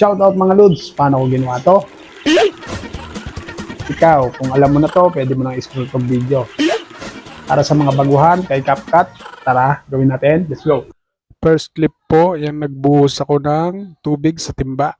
Shoutout mga Lods, paano ko ginawa to? Ikaw, kung alam mo na to, pwede mo nang i-scroll tong video. Para sa mga baguhan kay CapCut, tara, gawin natin. Let's go. First clip po, yung nagbuhos ako ng tubig sa timba.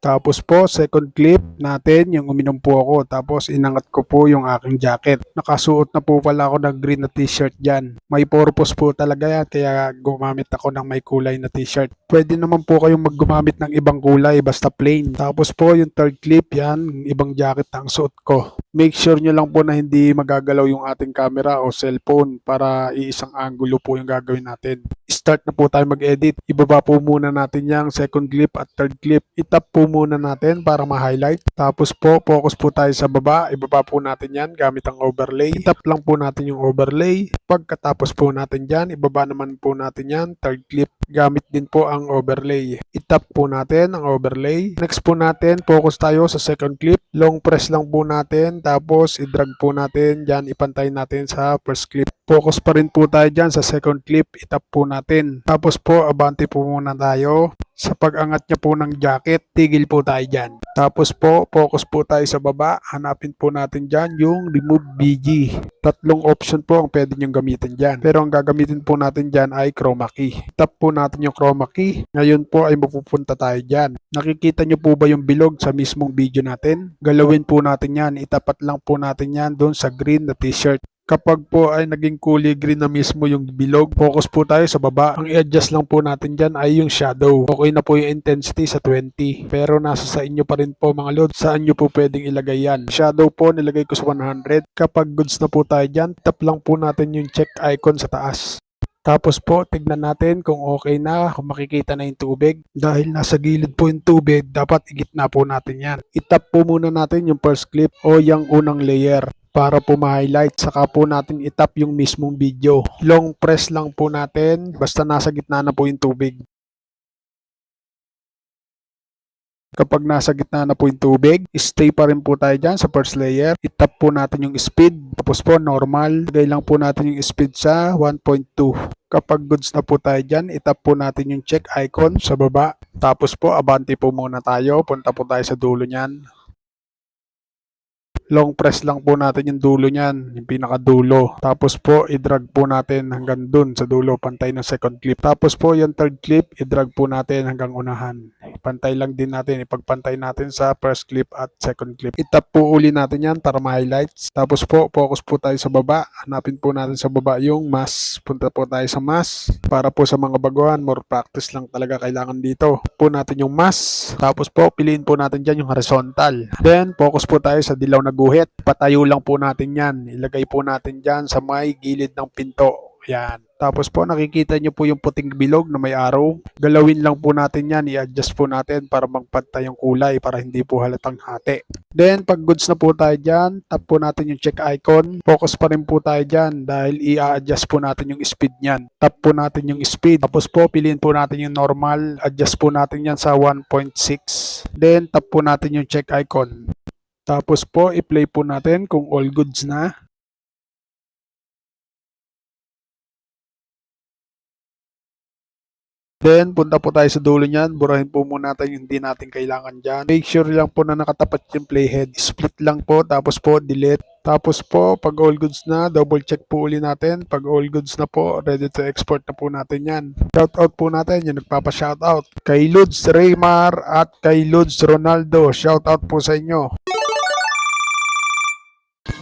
Tapos po, second clip natin, yung uminom po ako. Tapos inangat ko po yung aking jacket. Nakasuot na po pala ako ng green na t-shirt dyan. May purpose po talaga yan, kaya gumamit ako ng may kulay na t-shirt. Pwede naman po kayong maggumamit ng ibang kulay, basta plain. Tapos po, yung third clip, yan, ibang jacket ang suot ko. Make sure nyo lang po na hindi magagalaw yung ating camera o cellphone para iisang angulo po yung gagawin natin. Start na po tayo mag-edit. Ibaba po muna natin yung second clip at third clip. Itap po muna natin para ma-highlight. Tapos po, focus po tayo sa baba. Ibaba po natin yan gamit ang overlay. Itap lang po natin yung overlay. Pagkatapos po natin dyan, ibaba naman po natin yan. Third clip. Gamit din po ang overlay. Itap po natin ang overlay. Next po natin, focus tayo sa second clip. Long press lang po natin. Tapos, i-drag po natin. Dyan, ipantay natin sa first clip. Focus pa rin po tayo dyan sa second clip. Itap po natin. Tapos po, abante po muna tayo. Sa pag-angat niya po ng jacket, tigil po tayo dyan. Tapos po, focus po tayo sa baba. Hanapin po natin dyan yung remove BG. Tatlong option po ang pwede niyong gamitin dyan. Pero ang gagamitin po natin dyan ay chroma key. Tap po natin yung chroma key. Ngayon po ay mapupunta tayo dyan. Nakikita niyo po ba yung bilog sa mismong video natin? Galawin po natin yan. Itapat lang po natin yan doon sa green na t-shirt. Kapag po ay naging kulay green na mismo yung bilog, focus po tayo sa baba. Ang i-adjust lang po natin dyan ay yung shadow. Okay na po yung intensity sa 20. Pero nasa sa inyo pa rin po mga load. Saan nyo po pwedeng ilagay yan? Shadow po nilagay ko sa 100. Kapag goods na po tayo dyan, tap lang po natin yung check icon sa taas. Tapos po, tignan natin kung okay na, kung makikita na yung tubig. Dahil nasa gilid po yung tubig, dapat igitna po natin yan. Itap po muna natin yung first clip o yung unang layer para po ma-highlight. Saka po natin itap yung mismong video. Long press lang po natin, basta nasa gitna na po yung tubig. Kapag nasa gitna na po yung tubig, stay pa rin po tayo dyan sa first layer. Itap po natin yung speed. Tapos po normal. Lagay lang po natin yung speed sa 1.2. Kapag goods na po tayo dyan, itap po natin yung check icon sa baba. Tapos po, abante po muna tayo. Punta po tayo sa dulo niyan. Long press lang po natin yung dulo niyan, yung pinakadulo. Tapos po, i-drag po natin hanggang dun sa dulo, pantay ng second clip. Tapos po, yung third clip, i-drag po natin hanggang unahan. Pantay lang din natin, ipagpantay natin sa first clip at second clip. Itap po uli natin yan para ma-highlights. Tapos po, focus po tayo sa baba. Hanapin po natin sa baba yung mask. Punta po tayo sa mask. Para po sa mga baguhan, more practice lang talaga kailangan dito. Po natin yung mask. Tapos po, piliin po natin dyan yung horizontal. Then, focus po tayo sa dilaw na guhit. Patayo lang po natin yan. Ilagay po natin dyan sa may gilid ng pinto. Yan. Tapos po nakikita nyo po yung puting bilog na may arrow. Galawin lang po natin yan. I-adjust po natin para magpantay yung kulay para hindi po halatang hati. Then pag goods na po tayo dyan, tap po natin yung check icon. Focus pa rin po tayo dyan dahil i-adjust po natin yung speed niyan. Tap po natin yung speed. Tapos po piliin po natin yung normal. Adjust po natin yan sa 1.6. Then tap po natin yung check icon. Tapos po, i-play po natin kung all goods na. Then, punta po tayo sa dulo niyan. Burahin po muna natin yung hindi natin kailangan dyan. Make sure lang po na nakatapat yung playhead. Split lang po, tapos po, delete. Tapos po, pag all goods na, double check po uli natin. Pag all goods na po, ready to export na po natin yan. Shoutout po natin yung nagpapa-shoutout. Kay Lods Raymar at kay Lods Ronaldo. Shoutout po sa inyo.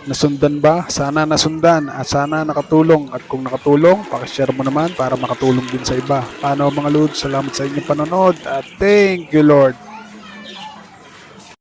Nasundan ba? Sana nasundan at sana nakatulong. At kung nakatulong, pakishare mo naman para makatulong din sa iba. Paano mga Lods? Salamat sa inyong panonood at thank you Lord.